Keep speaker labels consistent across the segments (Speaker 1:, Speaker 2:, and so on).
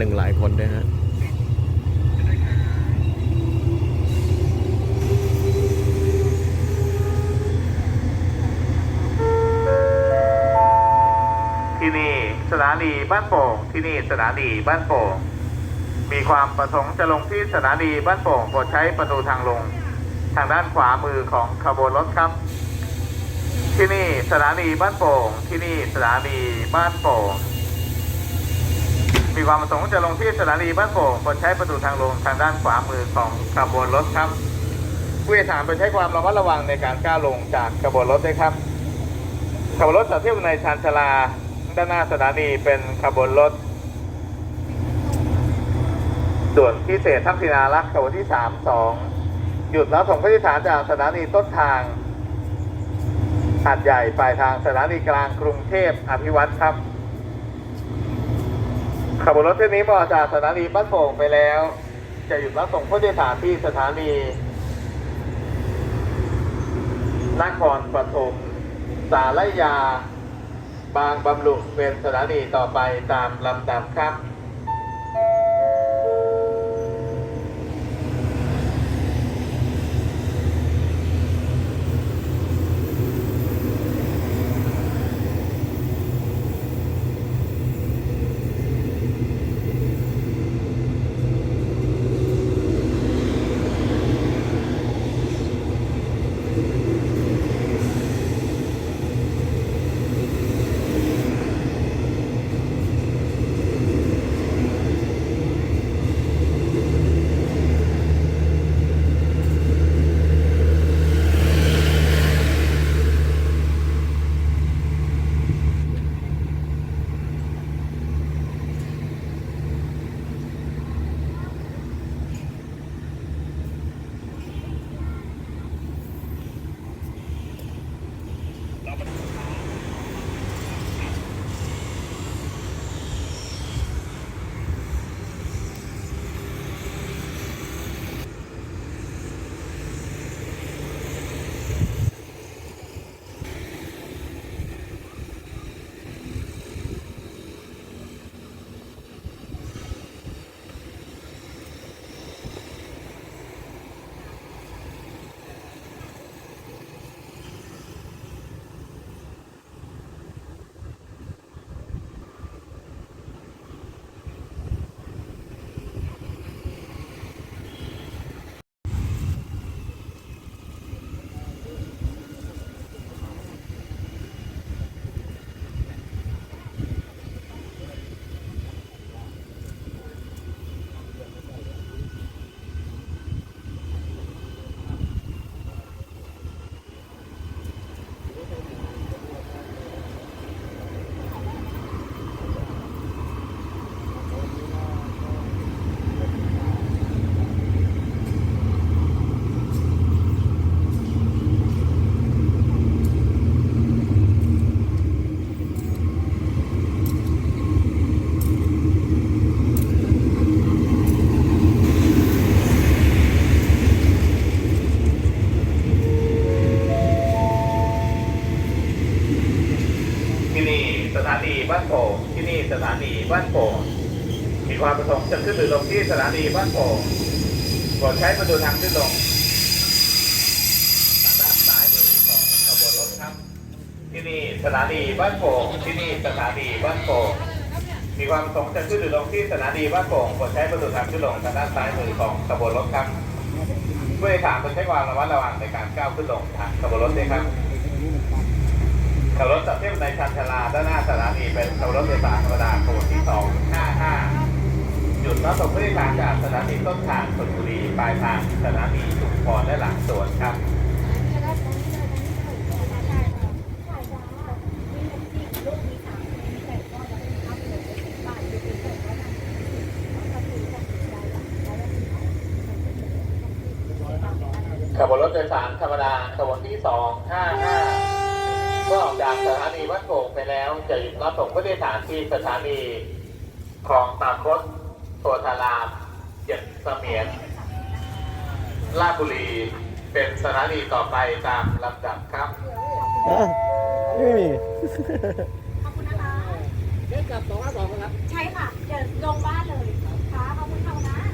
Speaker 1: หนึ่งหลายคนด้วยฮะที่นี่สถานีบ้านโป่งที่นี่สถานีบ้านโป่งมีความประสงค์จะลงที่สถานีบ้านโป่งโปรดใช้ประตูทางลง ทางด้านขวามือของขบวนรถครับ ที่นี่สถานีบ้านโป่งที่นี่สถานีบ้านโป่ง มีความประสงค์จะลงที่สถานีบ้านโป่งโปรดใช้ประตูทางลงทางด้านขวามือของขบวนรถครับผู้โดยสารโปรดใช้ความระมัดระวังในการก้าวลงจากขบวนรถด้วยครับขบวนรถจอดเที่ยวในชานชาลาด้านหน้าสถานีเป็นขบวนรถส่วนพิเศษทักษิณารักษ์ขบวนที่ 3 2 หยุดแล้วส่งผู้โดยสารจากสถานีต้นทางหาดใหญ่ปลายทางสถานีกลางกรุงเทพอภิวัตรครับ ขบวนรถเที่ยวนี้ออกจากสถานีบ้านโป่งไปแล้ว จะหยุดรับส่งผู้โดยสารที่สถานีนครปฐมสารยา บางบำรุงเป็นสถานีต่อไปตามลำดับครับ ถานีบ้านโป่งมีความประสงค์จะขึ้นหรือลงที่สถานีบ้านโป่งโปรดใช้ประตูทางขึ้นลงทางด้านซ้ายมือของขบวนรถครับ ที่นี่สถานีบ้านโป่งที่นี่สถานีบ้านโป่งมีความประสงค์จะขึ้นหรือลงที่สถานีบ้านโป่งโปรดใช้ประตูทางขึ้นลงทางด้านซ้ายมือของขบวนรถครับผู้โดยสารโปรดใช้ความระมัดระวังในการก้าวขึ้นลงทางขบวนรถด้วยครับ ขับรถจัดเที่ยวในชานชาลาด้านหน้าสถานีเป็นขับรถโดยสารธรรมดาขบวนที่ 255 หยุดรับส่งผู้โดยสารจากสถานีต้นทางชลบุรีปลายทางสถานีชุมพรและหลังสวนครับขบวนรถโดยสารธรรมดาขบวนที่ 255 มื่อออกจากสถานีวัดโป่งไปแล้วจะหยุดรับส่งผู้โดยสารที่สถานีคลองตากรถโพธารามเจ็ดเสมียนลาดบุรีเป็นสถานีต่อไปตามลำดับครับ
Speaker 2: อะไม่มี
Speaker 3: ขอบคุณนะคะ
Speaker 4: เดี๋ยวกลับสองห้าสองครับ
Speaker 3: ใช่ค่ะ เดี๋ยวลงบ้านเลยค่ะขอบคุณค่ะนะ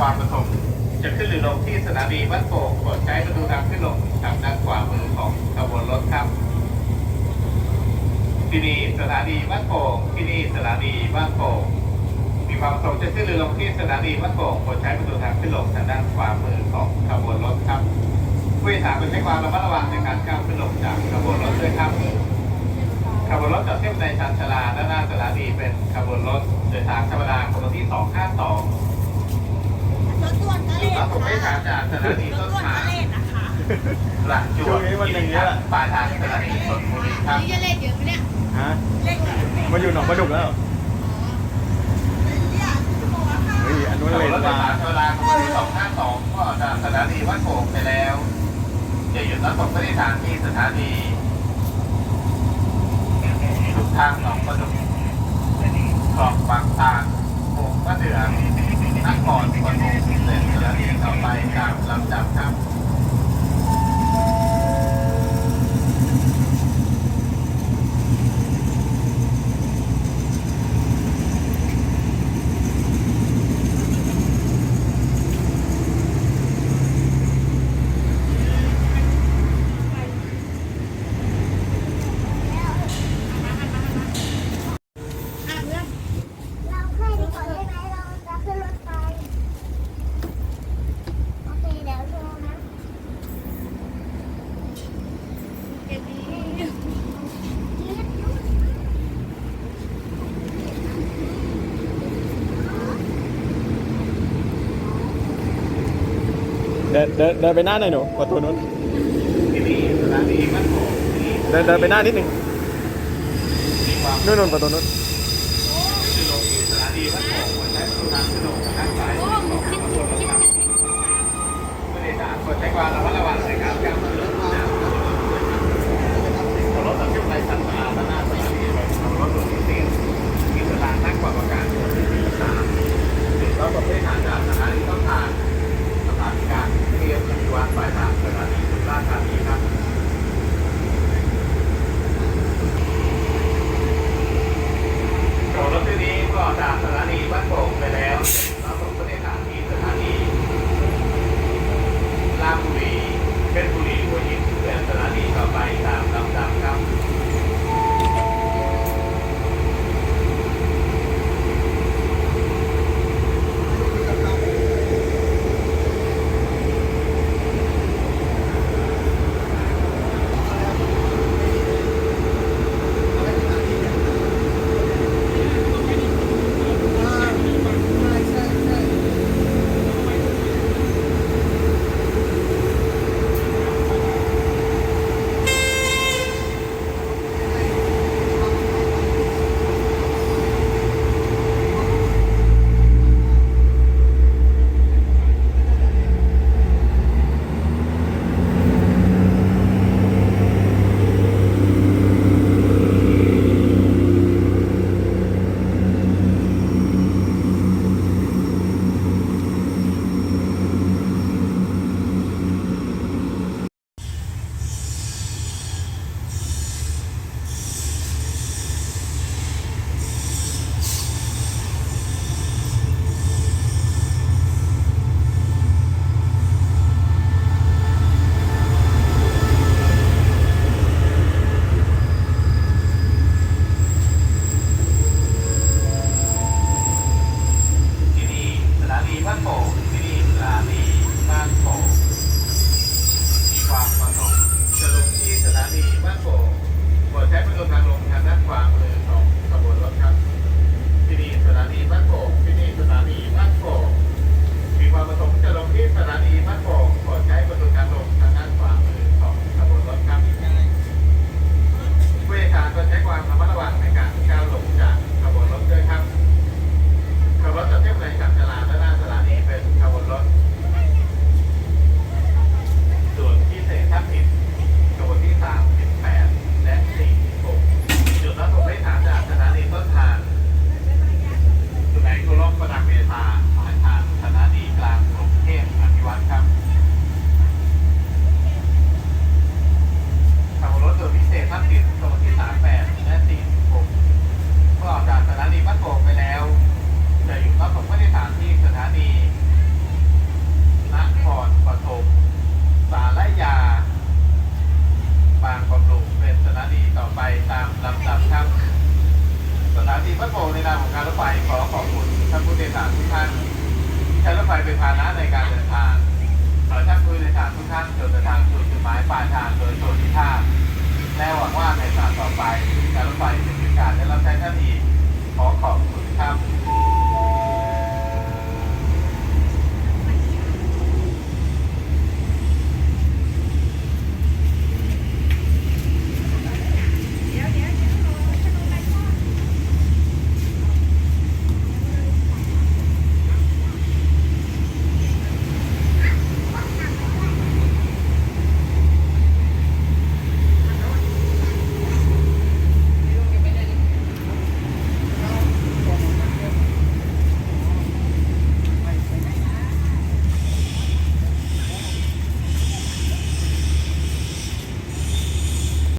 Speaker 1: ความประสงค์จะขึ้นหรือลงที่สถานีบ้านโป่งโปร ดใช้ประตูทางขึ้นลงทางด้านขวามือของขบวนรถครับ ที่นี่สถานีบ้านโป่งที่นี่สถานีบ้านโป่งมีความประสงค์จะขึ้นหรือลงที่สถานีบ้านโป่งโปรดใช้ประตูทางขึ้นลงทางด้านขวามือของขบวนรถครับผู้โดยสารควรใช้ความระมัดระวังในการก้าวขึ้นลงจากขบวนรถด้วยครับขบวนรถจอดเทียบในชานชาลาด้านหน้าสถานีเป็นขบวนรถโดยสารธรรมดาขบวนที่ 252
Speaker 3: ถด่วนกะเล
Speaker 1: รถ
Speaker 3: ด
Speaker 1: ผมไม่ถามจากสถานี
Speaker 3: ร
Speaker 1: ต้
Speaker 3: ถ
Speaker 1: น
Speaker 3: ด่วน
Speaker 1: ทาง
Speaker 3: กะเลดนะคะ
Speaker 1: หลังจว
Speaker 2: ช่ว
Speaker 1: ด
Speaker 2: งนี้มันอย่างนี้แหละ
Speaker 1: ปลายทางสถานีชนบุรีครับ
Speaker 3: นี่จะเลดเยอะไหมเนี่ย
Speaker 2: ฮะ
Speaker 3: เลดเยอะไหม
Speaker 2: มาอยู่หนองประดุกแล้ว
Speaker 3: เนี่ยชั่วโมงละค่ะ
Speaker 2: เฮ้ยอันนู้น
Speaker 1: ขบ
Speaker 2: เล
Speaker 1: วน
Speaker 2: น
Speaker 1: รถโด
Speaker 2: มาย
Speaker 1: สารธรรมดาขบวนที่252ก็จากสถานีวัดโป่งไปแล้ว จะหยุดรับส่งผู้โดยสารที่สถานีทุกทางหนองประดุกคลองบางตาลโป่งมะเดื่อ นครปฐมเดินสถานีต่อไปตามลำดับครับ
Speaker 5: เราแค่นี้ก่อนได้ไหมเราจะขึ้นรถไฟโอเคเดี๋ยวโทรนะ
Speaker 3: เก็บดี
Speaker 2: เดินเดินเดินไปหน้าหน่อยหนูประตูนู้นเดินเดินไปหน้านิดหนึ่งนู่นนู่นประตูนู้น
Speaker 1: คือลงที่สถานีบ้านโป่งหัวใจประตูทางขึ้นลงทางซ้ายของขบวนรถครับผู้โดยสารควรใช้ความระมัดระวังในการกาวขึ้นลงจากขบวนรถด้วยครับขบวนรในชั้นสาด้านหน้าสถานีรถหลวงพิเศษมีสถานนั่งกว่าประกาศส่วนที่สามจุดรับส่งผู้โดารจากสถานีต้นทางสถานีกลางเทียบกับ วัดปลายทางสถานีสุราษฎร์ธานี ใ